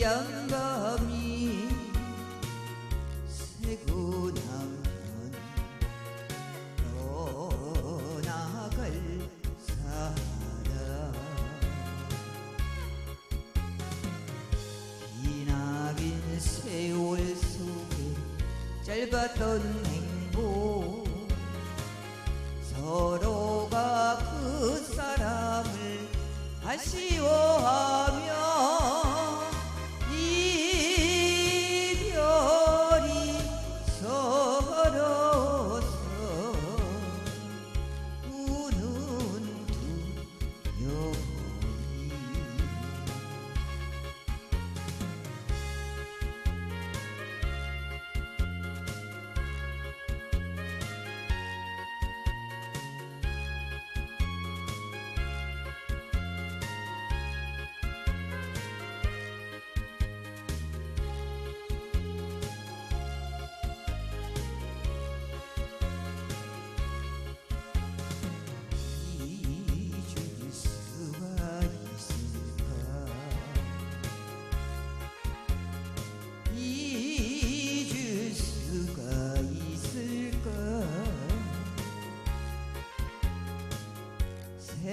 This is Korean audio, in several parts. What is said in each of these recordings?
양감이 새고 나면 떠나갈 사람 이나긴 세월 속에 짧았던 행복 서로가 그 사람을 아시.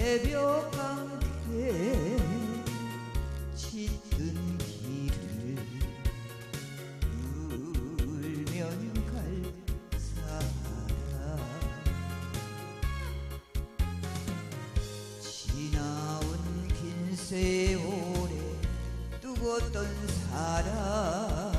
새벽 함께 짙은 길을 울면 갈 사람 지나온 긴 세월에 두었던 사람